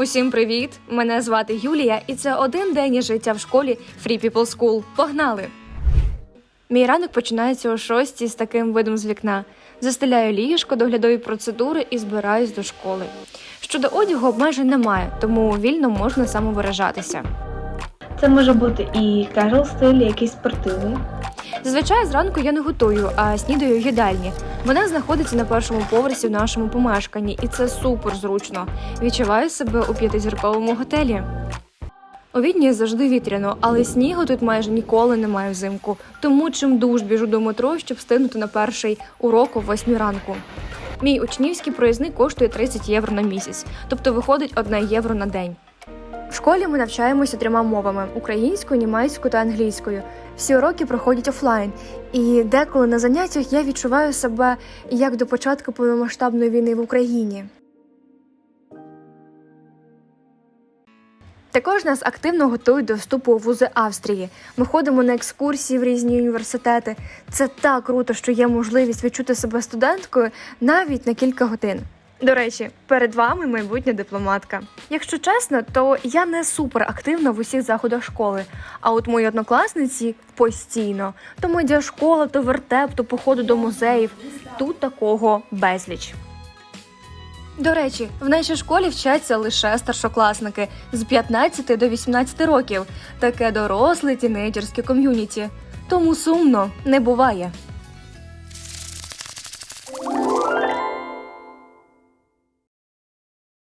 Усім привіт! Мене звати Юлія, і це один день із життя в школі Free People School. Погнали! Мій ранок починається о шостій з таким видом з вікна. Застеляю ліжко, доглядові процедури і збираюсь до школи. Щодо одягу обмежень немає, тому вільно можна самовиражатися. Це може бути і casual стиль, якийсь спортивний. Зазвичай зранку я не готую, а снідаю в їдальні. Вона знаходиться на першому поверсі в нашому помешканні, і це супер зручно. Відчуваю себе у п'ятизірковому готелі. У Відні завжди вітряно, але снігу тут майже ніколи немає взимку. Тому чим дуж біжу до метро, щоб встигнути на перший урок о 8 ранку. Мій учнівський проїзний коштує 30 євро на місяць, тобто виходить 1 євро на день. В школі ми навчаємося трьома мовами: українською, німецькою та англійською. Всі уроки проходять офлайн, і деколи на заняттях я відчуваю себе як до початку повномасштабної війни в Україні. Також нас активно готують до вступу у вузи Австрії. Ми ходимо на екскурсії в різні університети. Це так круто, що є можливість відчути себе студенткою навіть на кілька годин. До речі, перед вами майбутня дипломатка. Якщо чесно, то я не супер активна в усіх заходах школи. А от мої однокласниці постійно. То медіашкола, то вертеп, то походу до музеїв. Тут такого безліч. До речі, в нашій школі вчаться лише старшокласники з 15 до 18 років. Таке доросле тінейджерське ком'юніті. Тому сумно не буває.